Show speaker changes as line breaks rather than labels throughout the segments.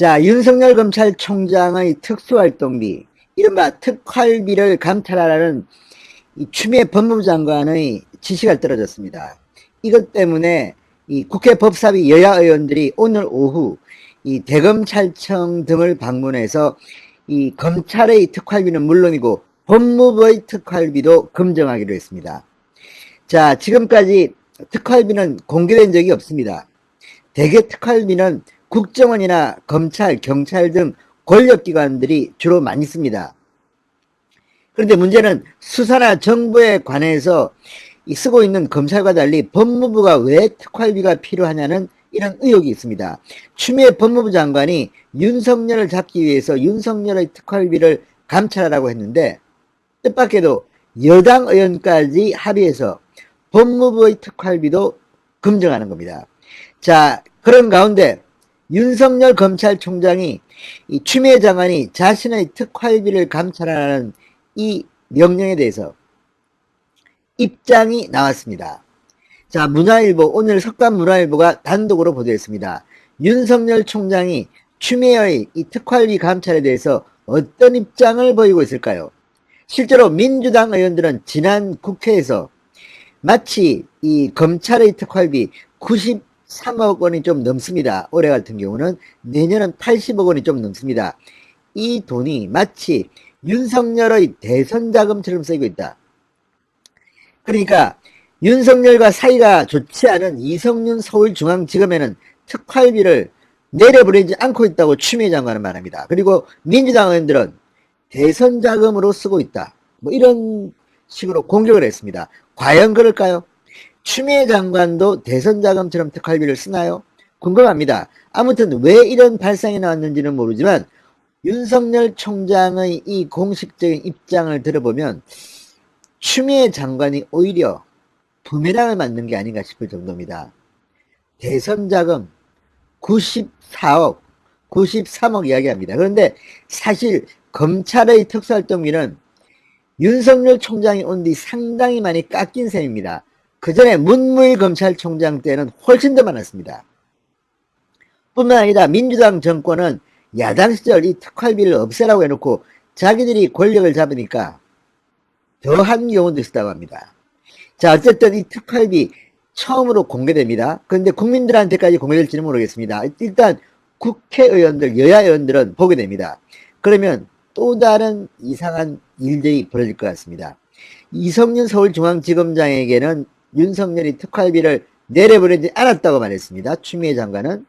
자, 윤석열 검찰총장의 특수활동비, 이른바 특활비를 감찰하라는 이 추미애 법무부 장관의 지시가 떨어졌습니다. 이것 때문에 이 국회 법사위 여야 의원들이 오늘 오후 이 대검찰청 등을 방문해서 이 검찰의 특활비는 물론이고 법무부의 특활비도 검증하기로 했습니다. 자, 지금까지 특활비는 공개된 적이 없습니다. 대개 특활비는 국정원이나 검찰, 경찰 등 권력기관들이 주로 많이 씁니다. 그런데 문제는 수사나 정부에 관해서 이 쓰고 있는 검찰과 달리 법무부가 왜 특활비가 필요하냐는 이런 의혹이 있습니다. 추미애 법무부 장관이 윤석열을 잡기 위해서 윤석열의 특활비를 감찰하라고 했는데 뜻밖에도 여당 의원까지 합의해서 법무부의 특활비도 검증하는 겁니다. 자, 그런 가운데 윤석열 검찰총장이 이 추미애 장관이 자신의 특활비를 감찰하라는 이 명령에 대해서 입장이 나왔습니다. 자, 문화일보, 오늘 석간 문화일보가 단독으로 보도했습니다. 윤석열 총장이 추미애의 이 특활비 감찰에 대해서 어떤 입장을 보이고 있을까요? 실제로 민주당 의원들은 지난 국회에서 마치 이 검찰의 특활비 93억 원이 좀 넘습니다. 올해 같은 경우는 내년은 80억 원이 좀 넘습니다. 이 돈이 마치 윤석열의 대선 자금처럼 쓰이고 있다. 그러니까 윤석열과 사이가 좋지 않은 이성윤 서울중앙지검에는 특활비를 내려보내지 않고 있다고 추미애 장관은 말합니다. 그리고 민주당 의원들은 대선 자금으로 쓰고 있다. 뭐 이런 식으로 공격을 했습니다. 과연 그럴까요? 추미애 장관도 대선 자금처럼 특활비를 쓰나요? 궁금합니다. 아무튼 왜 이런 발상이 나왔는지는 모르지만 윤석열 총장의 이 공식적인 입장을 들어보면 추미애 장관이 오히려 부메랑을 맞는 게 아닌가 싶을 정도입니다. 대선 자금 94억, 93억 이야기합니다. 그런데 사실 검찰의 특수활동비는 윤석열 총장이 온 뒤 상당히 많이 깎인 셈입니다. 그 전에 문무일 검찰총장 때는 훨씬 더 많았습니다. 뿐만 아니라 민주당 정권은 야당 시절 이 특활비를 없애라고 해놓고 자기들이 권력을 잡으니까 더한 경우도 있었다고 합니다. 자, 어쨌든 이 특활비 처음으로 공개됩니다. 그런데 국민들한테까지 공개될지는 모르겠습니다. 일단 국회의원들, 여야 의원들은 보게 됩니다. 그러면 또 다른 이상한 일들이 벌어질 것 같습니다. 이성윤 서울중앙지검장에게는 윤석열이 특활비를 내려보내지 않았다고 말했습니다. 추미애 장관은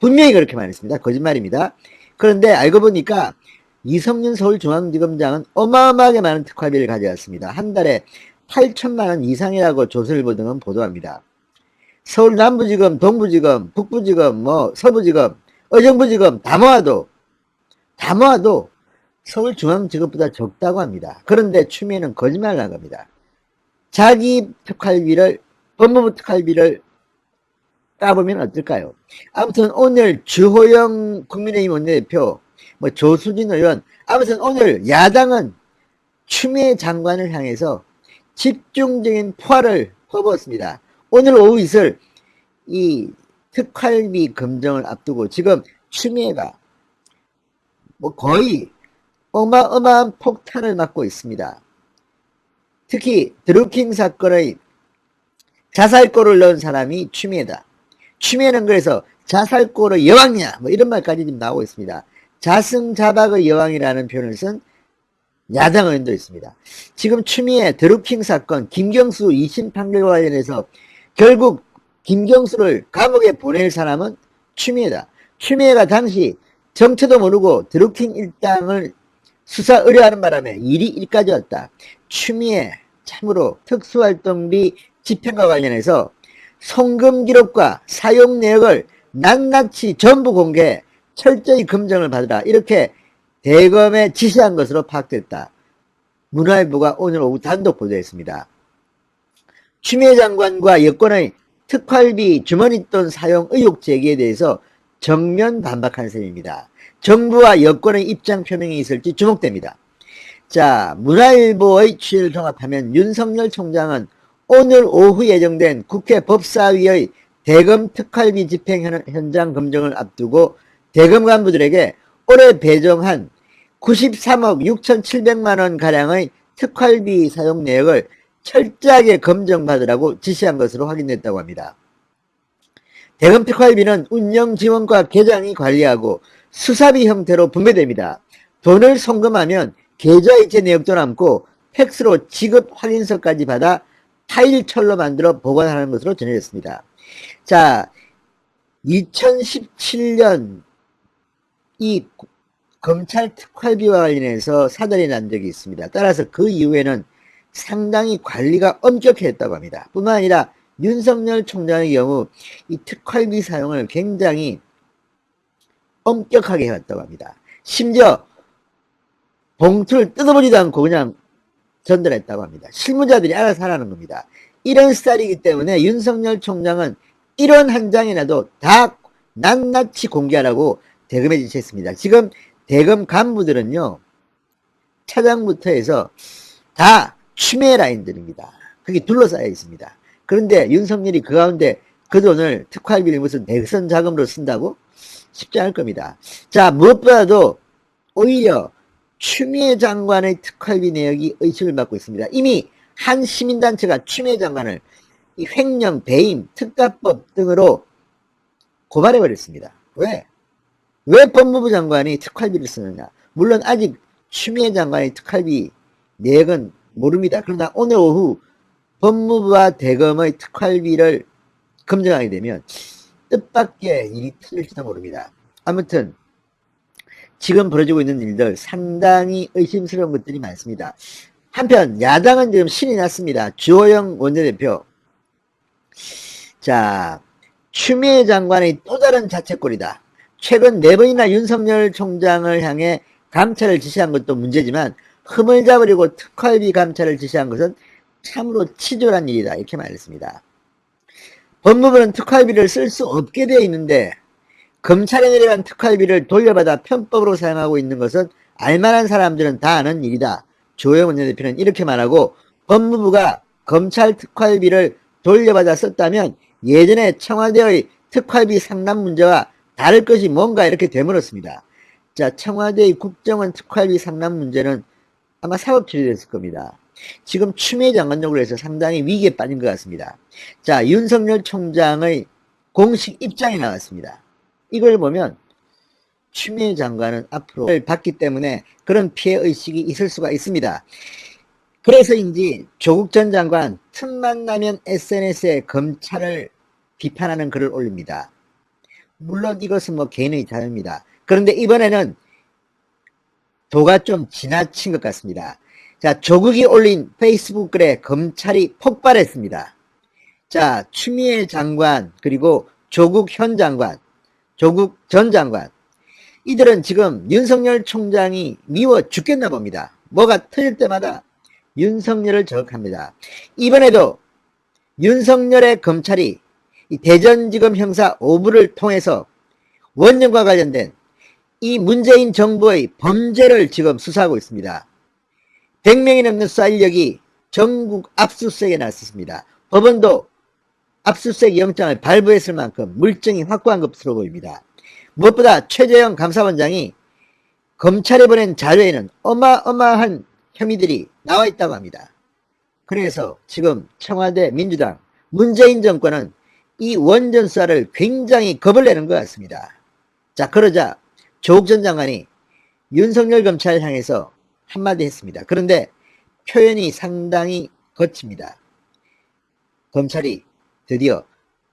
분명히 그렇게 말했습니다. 거짓말입니다. 그런데 알고 보니까 이성윤 서울중앙지검장은 어마어마하게 많은 특활비를 가져왔습니다. 한 달에 8천만 원 이상이라고 조선일보 등은 보도합니다. 서울 남부지검, 동부지검, 북부지검, 뭐 서부지검, 의정부지검 다 모아도 다 모아도 서울중앙지검보다 적다고 합니다. 그런데 추미애는 거짓말을 한 겁니다. 자기 특활비를 법무부 특활비를 까보면 어떨까요? 아무튼 오늘 주호영 국민의힘 원내대표, 뭐 조수진 의원, 아무튼 오늘 야당은 추미애 장관을 향해서 집중적인 포화를 퍼부었습니다. 오늘 오후 있을 이 특활비 검정을 앞두고 지금 추미애가 뭐 거의 어마어마한 폭탄을 맞고 있습니다. 특히 드루킹 사건의 자살골을 넣은 사람이 추미애다. 추미애는 그래서 자살골의 여왕이야 뭐 이런 말까지 지금 나오고 있습니다. 자승자박의 여왕이라는 표현을 쓴 야당 의원도 있습니다. 지금 추미애 드루킹 사건 김경수 2심 판결과 관련해서 결국 김경수를 감옥에 보낼 사람은 추미애다. 추미애가 당시 정체도 모르고 드루킹 일당을 수사 의뢰하는 바람에 일이 일까지 왔다. 추미애 참으로 특수활동비 집행과 관련해서 송금 기록과 사용 내역을 낱낱이 전부 공개, 철저히 검증을 받으라. 이렇게 대검에 지시한 것으로 파악됐다. 문화일보가 오늘 오후 단독 보도했습니다. 추미애 장관과 여권의 특활비 주머니돈 사용 의혹 제기에 대해서 정면 반박한 셈입니다. 정부와 여권의 입장 표명이 있을지 주목됩니다. 자, 문화일보의 취재를 종합하면 윤석열 총장은 오늘 오후 예정된 국회 법사위의 대검 특활비 집행 현- 현장 검증을 앞두고 대검 간부들에게 올해 배정한 93억 6,700만 원 가량의 특활비 사용 내역을 철저하게 검증받으라고 지시한 것으로 확인됐다고 합니다. 대검 특활비는 운영지원과 계장이 관리하고 수사비 형태로 분배됩니다. 돈을 송금하면 계좌이체 내역도 남고 팩스로 지급 확인서까지 받아 파일철로 만들어 보관하는 것으로 전해졌습니다. 자, 2017년 이 검찰 특활비와 관련해서 사달이 난 적이 있습니다. 따라서 그 이후에는 상당히 관리가 엄격했다고 합니다. 뿐만 아니라 윤석열 총장의 경우 이 특활비 사용을 굉장히 엄격하게 해왔다고 합니다. 심지어 봉투를 뜯어보지도 않고 그냥 전달했다고 합니다. 실무자들이 알아서 하라는 겁니다. 이런 스타일이기 때문에 윤석열 총장은 이런 한 장이라도 다 낱낱이 공개하라고 대검에 지시했습니다. 지금 대검 간부들은요, 차장부터 해서 다 추매 라인들입니다. 그게 둘러싸여 있습니다. 그런데 윤석열이 그 가운데 그 돈을 특활비를 무슨 대선 자금으로 쓴다고? 쉽지 않을 겁니다. 자, 무엇보다도 오히려 추미애 장관의 특활비 내역이 의심을 받고 있습니다. 이미 한 시민단체가 추미애 장관을 이 횡령, 배임, 특가법 등으로 고발해버렸습니다. 왜? 왜 법무부 장관이 특활비를 쓰느냐? 물론 아직 추미애 장관의 특활비 내역은 모릅니다. 그러나 오늘 오후 법무부와 대검의 특활비를 검증하게 되면 뜻밖의 일이 틀릴지도 모릅니다. 아무튼 지금 벌어지고 있는 일들 상당히 의심스러운 것들이 많습니다. 한편 야당은 지금 신이 났습니다. 주호영 원내대표 자 추미애 장관의 또 다른 자책골이다. 최근 네 번이나 윤석열 총장을 향해 감찰을 지시한 것도 문제지만 흠을 잡으려고 특활비 감찰을 지시한 것은 참으로 치졸한 일이다. 이렇게 말했습니다. 법무부는 특활비를 쓸 수 없게 되어 있는데 검찰에 내려간 특활비를 돌려받아 편법으로 사용하고 있는 것은 알만한 사람들은 다 아는 일이다. 조영 원내대표는 이렇게 말하고 법무부가 검찰 특활비를 돌려받아 썼다면 예전에 청와대의 특활비 상납 문제와 다를 것이 뭔가 이렇게 되물었습니다. 자, 청와대의 국정원 특활비 상납 문제는 아마 사법 처리됐을 겁니다. 지금 추미애 장관적으로 해서 상당히 위기에 빠진 것 같습니다. 자, 윤석열 총장의 공식 입장이 나왔습니다. 이걸 보면 추미애 장관은 앞으로 받기 때문에 그런 피해 의식이 있을 수가 있습니다. 그래서인지 조국 전 장관 틈만 나면 SNS에 검찰을 비판하는 글을 올립니다. 물론 이것은 뭐 개인의 자유입니다. 그런데 이번에는 도가 좀 지나친 것 같습니다. 자, 조국이 올린 페이스북 글에 검찰이 폭발했습니다. 자, 추미애 장관, 그리고 조국 현 장관, 조국 전 장관. 이들은 지금 윤석열 총장이 미워 죽겠나 봅니다. 뭐가 터질 때마다 윤석열을 저격합니다. 이번에도 윤석열의 검찰이 대전지검 형사 5부를 통해서 원전과 관련된 이 문재인 정부의 범죄를 지금 수사하고 있습니다. 100명이 넘는 쌀력이 전국 압수수색에 나섰습니다. 법원도 압수수색 영장을 발부했을 만큼 물증이 확보한 것으로 보입니다. 무엇보다 최재형 감사원장이 검찰에 보낸 자료에는 어마어마한 혐의들이 나와 있다고 합니다. 그래서 지금 청와대 민주당 문재인 정권은 이 원전 수사를 굉장히 겁을 내는 것 같습니다. 자 그러자 조국 전 장관이 윤석열 검찰을 향해서 한마디 했습니다. 그런데 표현이 상당히 거칩니다. 검찰이 드디어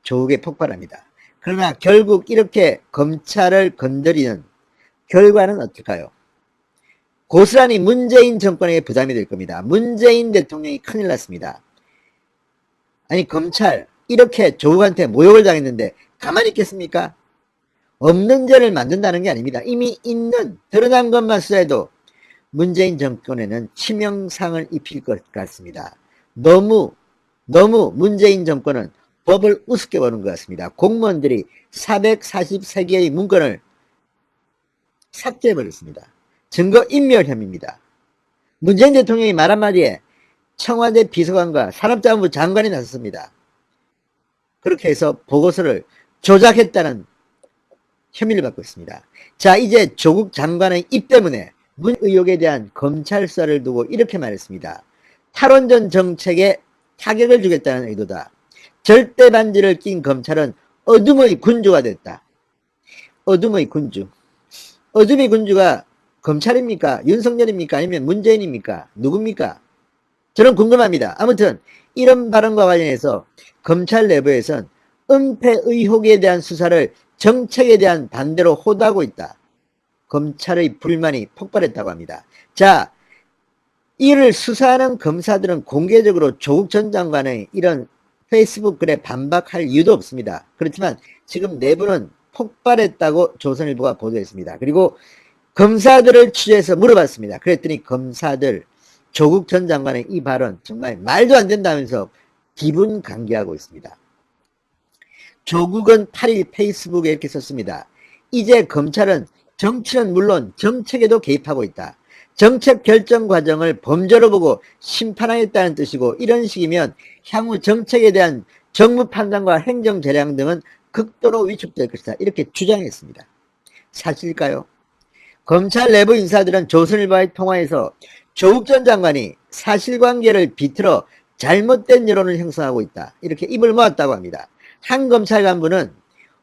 조국에 폭발합니다. 그러나 결국 이렇게 검찰을 건드리는 결과는 어떨까요? 고스란히 문재인 정권에게 부담이 될 겁니다. 문재인 대통령이 큰일 났습니다. 아니 검찰 이렇게 조국한테 모욕을 당했는데 가만히 있겠습니까? 없는 죄를 만든다는 게 아닙니다. 이미 있는 드러난 것만 수사해도 문재인 정권에는 치명상을 입힐 것 같습니다. 너무 너무 문재인 정권은 법을 우습게 보는 것 같습니다. 공무원들이 443개의 문건을 삭제해버렸습니다. 증거 인멸 혐의입니다. 문재인 대통령이 말 한마디에 청와대 비서관과 산업자원부 장관이 나섰습니다. 그렇게 해서 보고서를 조작했다는 혐의를 받고 있습니다. 자, 이제 조국 장관의 입 때문에 문 의혹에 대한 검찰 수사를 두고 이렇게 말했습니다. 탈원전 정책에 타격을 주겠다는 의도다. 절대 반지를 낀 검찰은 어둠의 군주가 됐다. 어둠의 군주. 어둠의 군주가 검찰입니까? 윤석열입니까? 아니면 문재인입니까? 누굽니까? 저는 궁금합니다. 아무튼 이런 발언과 관련해서 검찰 내부에선 은폐 의혹에 대한 수사를 정책에 대한 반대로 호도하고 있다. 검찰의 불만이 폭발했다고 합니다. 자, 이를 수사하는 검사들은 공개적으로 조국 전 장관의 이런 페이스북 글에 반박할 이유도 없습니다. 그렇지만 지금 내부는 폭발했다고 조선일보가 보도했습니다. 그리고 검사들을 취재해서 물어봤습니다. 그랬더니 검사들 조국 전 장관의 이 발언 정말 말도 안 된다면서 기분 강개하고 있습니다. 조국은 8일 페이스북에 이렇게 썼습니다. 이제 검찰은 정치는 물론 정책에도 개입하고 있다. 정책 결정 과정을 범죄로 보고 심판하겠다는 뜻이고 이런 식이면 향후 정책에 대한 정무 판단과 행정 재량 등은 극도로 위축될 것이다. 이렇게 주장했습니다. 사실일까요? 검찰 내부 인사들은 조선일보와의 통화에서 조국 전 장관이 사실관계를 비틀어 잘못된 여론을 형성하고 있다. 이렇게 입을 모았다고 합니다. 한 검찰 간부는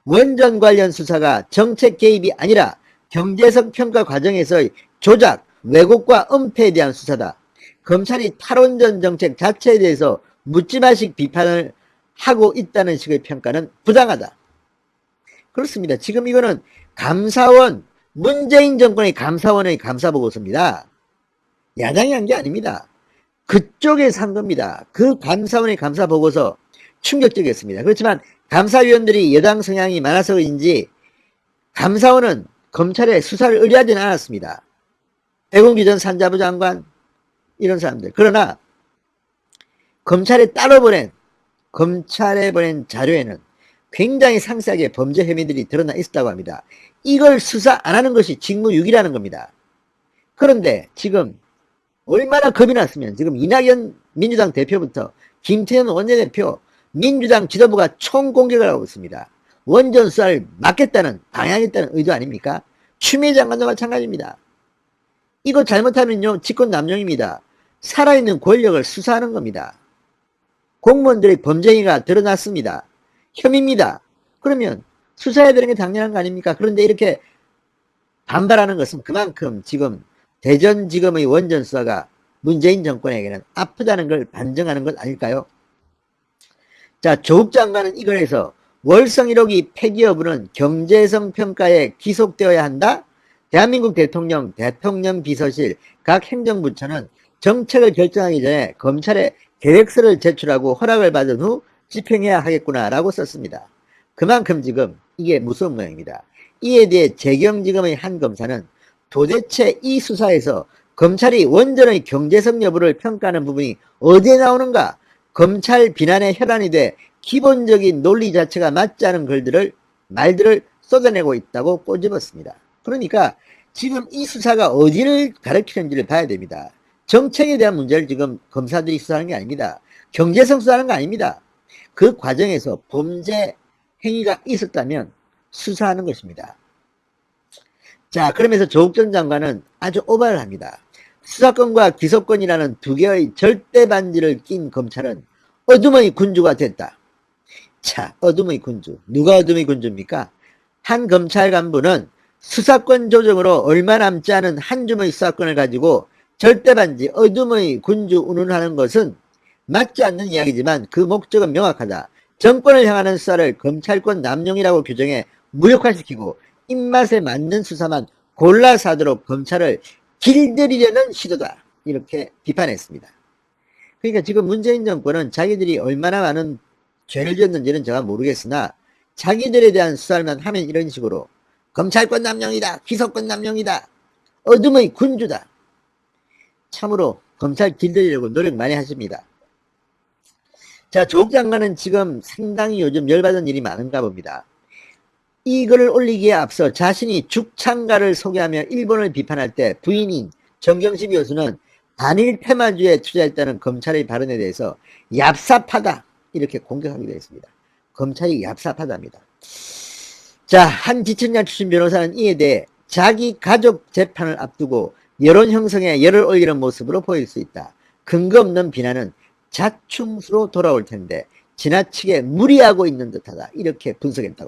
원전 관련 수사가 정책 개입이 아니라 경제성 평가 과정에서의 조작, 왜곡과 은폐에 대한 수사다. 검찰이 탈원전 정책 자체에 대해서 묻지마식 비판을 하고 있다는 식의 평가는 부당하다. 그렇습니다. 지금 이거는 감사원, 문재인 정권의 감사원의 감사보고서입니다. 야당이 한 게 아닙니다. 그쪽에서 한 겁니다. 그 감사원의 감사보고서 충격적이었습니다. 그렇지만 감사위원들이 여당 성향이 많아서인지 감사원은 검찰의 수사를 의뢰하지는 않았습니다. 배공기 전 산자부 장관 이런 사람들. 그러나 검찰에 따로 보낸 검찰에 보낸 자료에는 굉장히 상세하게 범죄 혐의들이 드러나 있었다고 합니다. 이걸 수사 안 하는 것이 직무유기라는 겁니다. 그런데 지금 얼마나 겁이 났으면 지금 이낙연 민주당 대표부터 김태현 원내대표 민주당 지도부가 총공격을 하고 있습니다. 원전 수사를 막겠다는 방향했다는 의도 아닙니까? 추미애 장관도 마찬가지입니다. 이거 잘못하면요 직권 남용입니다. 살아있는 권력을 수사하는 겁니다. 공무원들의 범죄가 드러났습니다. 혐의입니다. 그러면 수사해야 되는 게 당연한 거 아닙니까? 그런데 이렇게 반발하는 것은 그만큼 지금 대전지검의 원전 수사가 문재인 정권에게는 아프다는 걸 반증하는 것 아닐까요? 자, 조국 장관은 이걸 해서 월성 1호기 폐기 여부는 경제성 평가에 기속되어야 한다? 대한민국 대통령, 대통령 비서실, 각 행정부처는 정책을 결정하기 전에 검찰에 계획서를 제출하고 허락을 받은 후 집행해야 하겠구나라고 썼습니다. 그만큼 지금 이게 무서운 모양입니다. 이에 대해 재경지검의 한 검사는 도대체 이 수사에서 검찰이 원전의 경제성 여부를 평가하는 부분이 어디에 나오는가? 검찰 비난에 혈안이 돼 기본적인 논리 자체가 맞지 않은 글들을 말들을 쏟아내고 있다고 꼬집었습니다. 그러니까 지금 이 수사가 어디를 가리키는지를 봐야 됩니다. 정책에 대한 문제를 지금 검사들이 수사하는 게 아닙니다. 경제성 수사하는 거 아닙니다. 그 과정에서 범죄 행위가 있었다면 수사하는 것입니다. 자, 그러면서 조국 전 장관은 아주 오바를 합니다. 수사권과 기소권이라는 두 개의 절대 반지를 낀 검찰은 어둠의 군주가 됐다. 자, 어둠의 군주. 누가 어둠의 군주입니까? 한 검찰 간부는 수사권 조정으로 얼마 남지 않은 한 줌의 수사권을 가지고 절대 반지, 어둠의 군주 운운하는 것은 맞지 않는 이야기지만 그 목적은 명확하다. 정권을 향하는 수사를 검찰권 남용이라고 규정해 무력화시키고 입맛에 맞는 수사만 골라서 하도록 검찰을 길들이려는 시도다. 이렇게 비판했습니다. 그러니까 지금 문재인 정권은 자기들이 얼마나 많은 죄를 지었는지는 제가 모르겠으나 자기들에 대한 수사만 하면 이런 식으로 검찰권 남용이다. 기소권 남용이다. 어둠의 군주다. 참으로 검찰 길들이려고 노력 많이 하십니다. 자, 조국 장관은 지금 상당히 요즘 열받은 일이 많은가 봅니다. 이 글을 올리기에 앞서 자신이 죽창가를 소개하며 일본을 비판할 때 부인인 정경심 교수는 단일 테마주에 투자했다는 검찰의 발언에 대해서 얍삽하다 이렇게 공격하기도 했습니다. 검찰이 얍삽하답니다. 자, 한 지천장 출신 변호사는 이에 대해 자기 가족 재판을 앞두고 여론 형성에 열을 올리는 모습으로 보일 수 있다. 근거 없는 비난은 자충수로 돌아올 텐데 지나치게 무리하고 있는 듯하다. 이렇게 분석했다고 합니다.